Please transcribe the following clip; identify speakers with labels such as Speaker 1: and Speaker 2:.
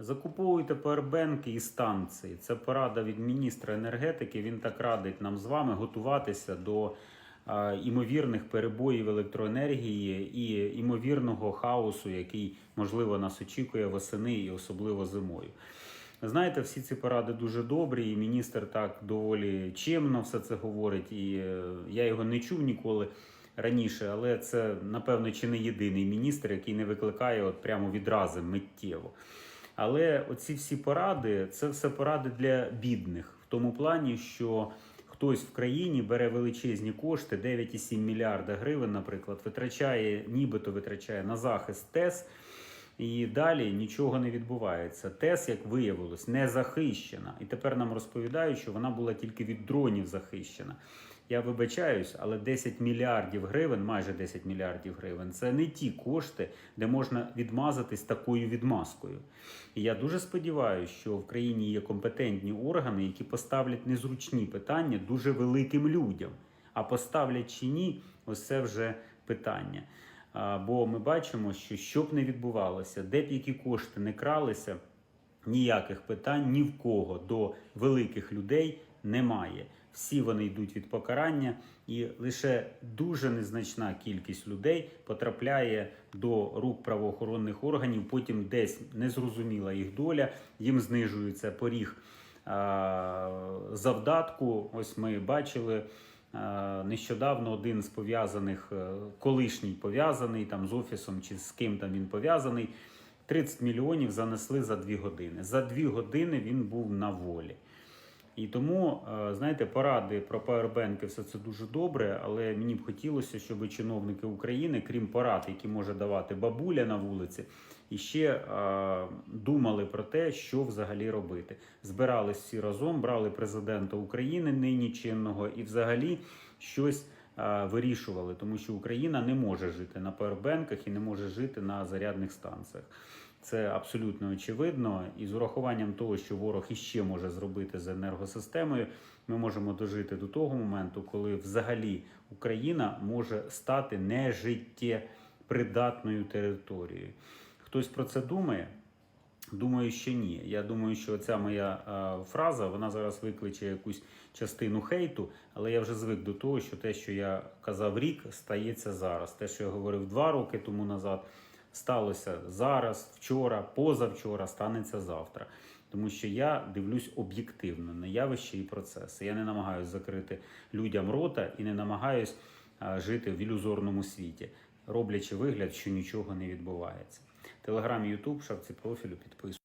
Speaker 1: Закуповуйте павербенки і станції. Це порада від міністра енергетики. Він так радить нам з вами готуватися до е, імовірних перебоїв електроенергії і імовірного хаосу, який можливо нас очікує восени і особливо зимою. Знаєте, всі ці поради дуже добрі, і міністр так доволі чемно все це говорить. І е, я його не чув ніколи раніше, але це напевно чи не єдиний міністр, який не викликає от прямо відрази миттєво. Але оці всі поради це все поради для бідних, в тому плані, що хтось в країні бере величезні кошти, 9,7 мільярда гривень, наприклад, витрачає, нібито витрачає на захист ТЕС. І далі нічого не відбувається. ТЕС, як виявилось, не захищена. І тепер нам розповідають, що вона була тільки від дронів захищена. Я вибачаюсь, але 10 мільярдів гривень, майже 10 мільярдів гривень, це не ті кошти, де можна відмазатись такою відмазкою. І я дуже сподіваюся, що в країні є компетентні органи, які поставлять незручні питання дуже великим людям. А поставлять чи ні, ось це вже питання. Бо ми бачимо, що що б не відбувалося, де б які кошти не кралися, ніяких питань ні в кого до великих людей немає. Всі вони йдуть від покарання, і лише дуже незначна кількість людей потрапляє до рук правоохоронних органів. Потім десь незрозуміла їх доля, їм знижується поріг завдатку. Ось ми бачили. Нещодавно один з пов'язаних, е, колишній пов'язаний там з офісом чи з ким там він пов'язаний, 30 мільйонів занесли за дві години. За дві години він був на волі. І тому, е, знаєте, поради про павербенки все це дуже добре, але мені б хотілося, щоб чиновники України, крім порад, які може давати бабуля на вулиці, іще е, думали про те, що взагалі робити. Збирались всі разом, брали президента України нині чинного і взагалі щось е, вирішували, тому що Україна не може жити на павербенках і не може жити на зарядних станціях. Це абсолютно очевидно, і з урахуванням того, що ворог іще може зробити з енергосистемою, ми можемо дожити до того моменту, коли взагалі Україна може стати нежиттєпридатною територією. Хтось про це думає? Думаю, що ні. Я думаю, що ця моя е, фраза вона зараз викличе якусь частину хейту, але я вже звик до того, що те, що я казав рік, стається зараз. Те, що я говорив два роки тому назад, сталося зараз, вчора, позавчора, станеться завтра. Тому що я дивлюсь об'єктивно на явище і процеси. Я не намагаюся закрити людям рота і не намагаюсь жити в ілюзорному світі, роблячи вигляд, що нічого не відбувається. Телеграм, Ютуб, шапці профілю, підписуйтесь.